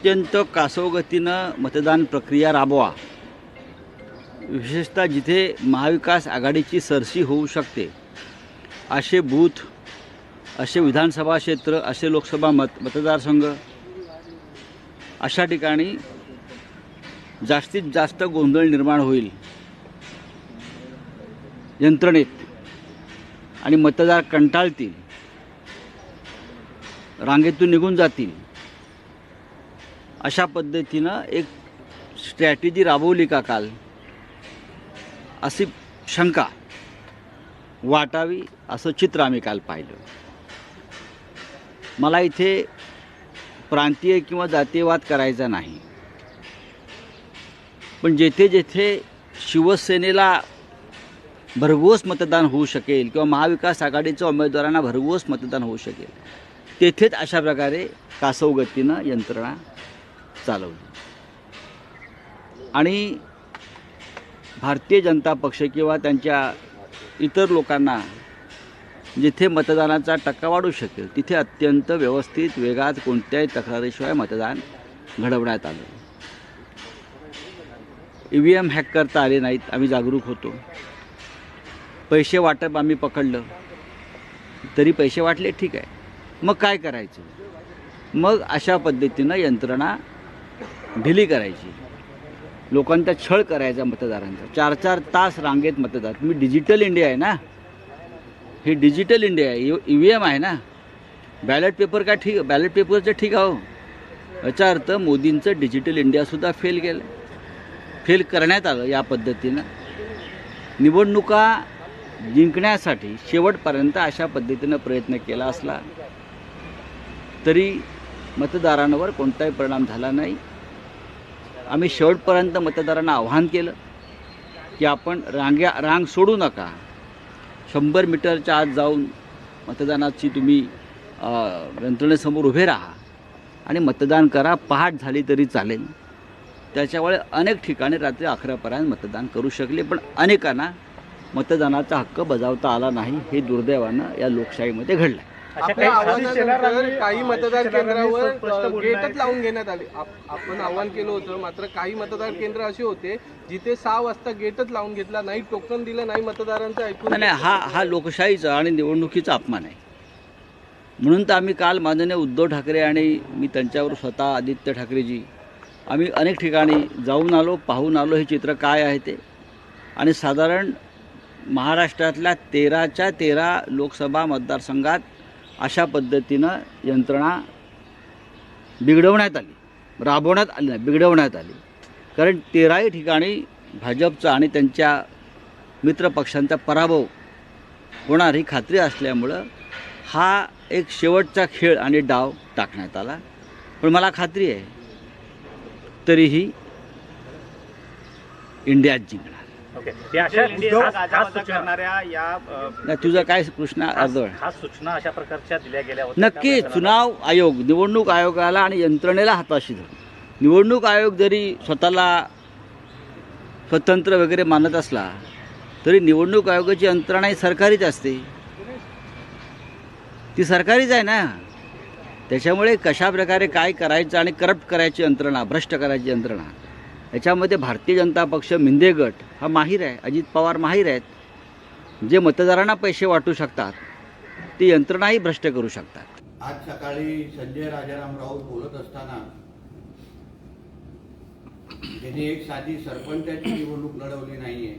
अत्यंत कासवगतीनं मतदान प्रक्रिया राबवा. विशेषतः जिथे महाविकास आघाडीची सरशी होऊ शकते असे बूथ असे विधानसभा क्षेत्र असे लोकसभा मत मतदारसंघ अशा ठिकाणी जास्तीत जास्त गोंधळ निर्माण होईल. यंत्रणेत आणि मतदार कंटाळतील. रांगेतून निघून जातील. अशा पद्धतीनं एक स्ट्रॅटेजी राबवली का काल? अशी शंका वाटावी असं चित्र आम्ही काल पाहिलं. मला इथे प्रांतीय किंवा जातीयवाद करायचा नाही. पण जेथे जेथे शिवसेनेला भरघोस मतदान होऊ शकेल किंवा महाविकास आघाडीच्या उमेदवारांना भरघोस मतदान होऊ शकेल तेथेच अशा प्रकारे कासवगतीनं यंत्रणा चालवली. आणि भारतीय जनता पक्ष किंवा त्यांच्या इतर लोकांना जिथे मतदानाचा टक्का वाढू शकेल तिथे अत्यंत व्यवस्थित वेगात कोणत्याही तक्रारीशिवाय मतदान घडवण्यात आलं. ई व्ही एम हॅक करता आले नाहीत आम्ही जागरूक होतो. पैसे वाटप आम्ही पकडलं. तरी पैसे वाटले ठीक आहे. मग काय करायचं? मग अशा पद्धतीनं यंत्रणा ढिली करायची. लोकांचा छळ करायचा मतदारांचा. चार चार तास रांगेत मतदार मी डिजिटल इंडिया आहे ना? हे डिजिटल इंडिया आहे. ई व्ही एम आहे ना? बॅलेट पेपर काय ठीक बॅलेट पेपरचं ठीक आहे हो. याचा अर्थ मोदींचं डिजिटल इंडियासुद्धा फेल गेलं फेल करण्यात आलं या पद्धतीनं. निवडणुका जिंकण्यासाठी शेवटपर्यंत अशा पद्धतीनं प्रयत्न केला असला तरी मतदारांवर कोणताही परिणाम झाला नाही. आम्ही शेवटपर्यंत मतदारांना आव्हान केलं की आपण रांग्या रांग सोडू नका. शंभर मीटरच्या आत जाऊन मतदानाची तुम्ही यंत्रणेसमोर उभे राहा आणि मतदान करा पहाट झाली तरी चालेल. त्याच्यामुळे अनेक ठिकाणी रात्री अकरापर्यंत मतदान करू शकले पण अनेकांना मतदानाचा हक्क बजावता आला नाही हे दुर्दैवानं या लोकशाहीमध्ये घडलं आहे आपल्या काही आव्हानानंतर काही मतदान केंद्रावर गेटच. लावून घेण्यात आले. आप- आपण आव्हान केलं होतं मात्र काही मतदान केंद्र असे होते जिथे सहा वाजता गेटच लावून घेतला नाही टोकन दिलं नाही मतदारांचं ऐकून नाही नाही, हा हा लोकशाहीचा आणि निवडणुकीचा अपमान आहे. म्हणून तर आम्ही काल माननीय उद्धव ठाकरे आणि मी त्यांच्यावर स्वतः आदित्य ठाकरेजी आम्ही अनेक ठिकाणी जाऊन आलो पाहून आलो हे चित्र काय आहे ते. आणि साधारण महाराष्ट्रातल्या तेराच्या तेरा लोकसभा मतदारसंघात अशा पद्धतीनं यंत्रणा बिघडवण्यात आली. राबवण्यात आली नाही बिघडवण्यात आली. कारण तेराही ठिकाणी भाजपचा आणि त्यांच्या मित्रपक्षांचा पराभव होणार ही खात्री असल्यामुळं हा एक शेवटचा खेळ आणि डाव टाकण्यात आला. पण मला खात्री आहे तरीही इंडियाच जिंकणार. ओके ते अशा खास- खास सूचना करणाऱ्या या अ, नाही तुझा काय प्रश्न खास- सूचना अशा प्रकारच्या दिल्या गेल्या होत्या. नक्की? चुनाव आयोग निवडणूक आयोगाला आणि यंत्रणेला हाताशी धरून. निवडणूक आयोग जरी स्वतःला स्वतंत्र वगैरे मानत असला तरी निवडणूक आयोगाची यंत्रणा ही सरकारीच असते. ती सरकारीच आहे ना. त्याच्यामुळे कशा प्रकारे काय करायचं आणि करप्ट करायची यंत्रणा भ्रष्ट करायची यंत्रणा याच्यामध्ये भारतीय जनता पक्ष मिंदे गट हा माहीर आहे अजित पवार माहीर आहेत. जे मतदारांना पैसे वाटू शकतात ती यंत्रणाही भ्रष्ट करू शकतात. आज सकाळी संजय राजाराम राऊत बोलत असताना त्यांनी एक साधी सरपंचाची निवडणूक लढवली नाहीये.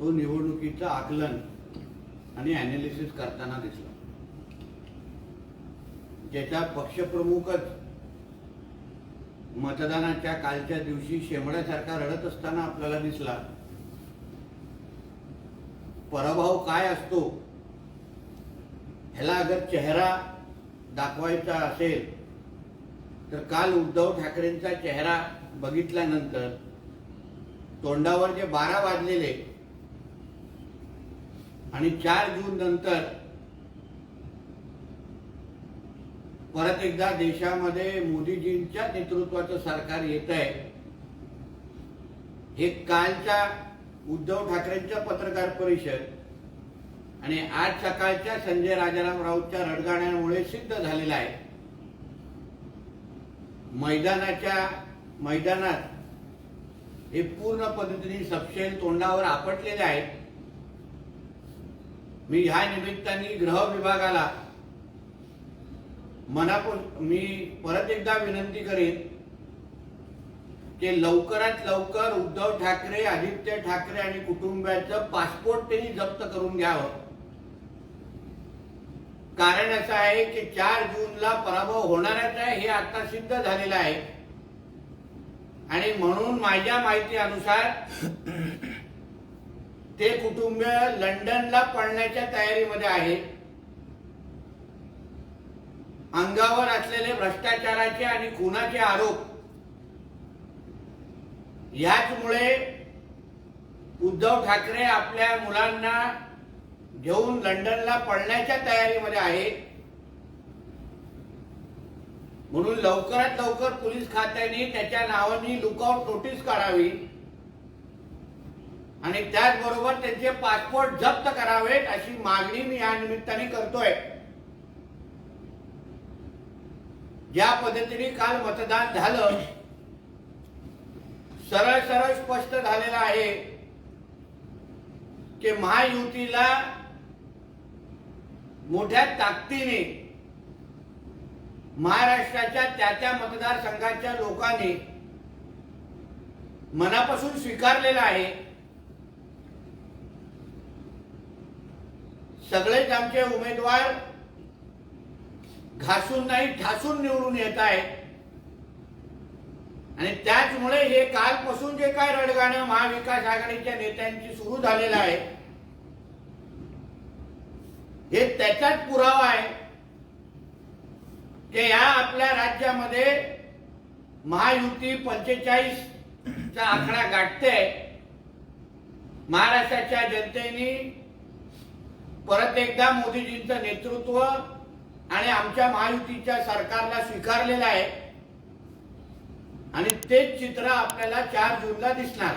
तो निवडणुकीचं आकलन आणि अनालिसिस करताना दिसला. ज्याचा पक्षप्रमुखच मतदानाच्या कालच्या दिवशी शेमड्यासारखा रडत असताना आपल्याला दिसला. पराभव काय असतो? ह्याला अगर चेहरा दाखवायचा असेल तर काल उद्धव ठाकरेंचा चेहरा बघितल्यानंतर तोंडावर जे बारा वाजलेले आणि चार जून नंतर परत एकदा देशामध्ये मोदीजींच्या नेतृत्वाचं सरकार येत आहे. हे कालच्या उद्धव ठाकरेंच्या पत्रकार परिषद आणि आज सकाळच्या संजय राजाराम राऊतच्या रडगाण्यामुळे सिद्ध झालेलं आहे. मैदानाच्या मैदानात हे पूर्ण पद्धतीने सपशेल तोंडावर आपटलेले आहेत. मी ह्या निमित्ताने गृह विभागाला मनापासून मी परत एकदा विनंती करेन की लवकरात लवकर उद्धव ठाकरे आदित्य ठाकरे आणि कुटुंबाचं पासपोर्ट त्यांनी जप्त करून घ्यावं. कारण असं आहे की चार जूनला पराभव होणारच आहे हे आता सिद्ध झालेलं आहे. आणि म्हणून माझ्या माहिती अनुसार ते कुटुंब लंडनला पळण्याच्या तयारीमध्ये आहे. अंगावर असलेले भ्रष्टाचाराचे आणि खुनाचे आरोप. याचमुळे उद्धव ठाकरे आपल्या मुलांना घेऊन लंडनला पळण्याच्या तयारीमध्ये आहे. म्हणून लवकरात लवकर पोलीस खात्याने त्याच्या नावाने लुकआउट नोटीस काढावी. आणि त्याचबरोबर त्यांचे पासपोर्ट जप्त करावेत अशी मागणी मी या निमित्ताने करतोय. ज्या पद्धतीने काल मतदान झालं सरळ सरळ स्पष्ट झालेलं आहे की महायुतीला मोठ्या ताकदीने महाराष्ट्राच्या त्या त्या मतदारसंघाच्या लोकांनी मनापासून स्वीकारलेलं आहे. सगळेच आमचे उमेदवार घासून नाही ठासून निवडून येत आहेत. आणि त्याचमुळे हे कालपासून जे काय रडगाणं महाविकास आघाडीच्या नेत्यांची सुरू झालेलं आहे हे त्याचाच पुरावा आहे की या आपल्या राज्यामध्ये महायुती पंचेचाळीस चा आकडा गाठते महाराष्ट्राच्या जनतेने परत एकदा मोदीजींचं नेतृत्व आणि आमच्या महायुतीच्या सरकारला स्वीकारलेलं आहे. आणि तेच चित्र आपल्याला चार जूनला दिसणार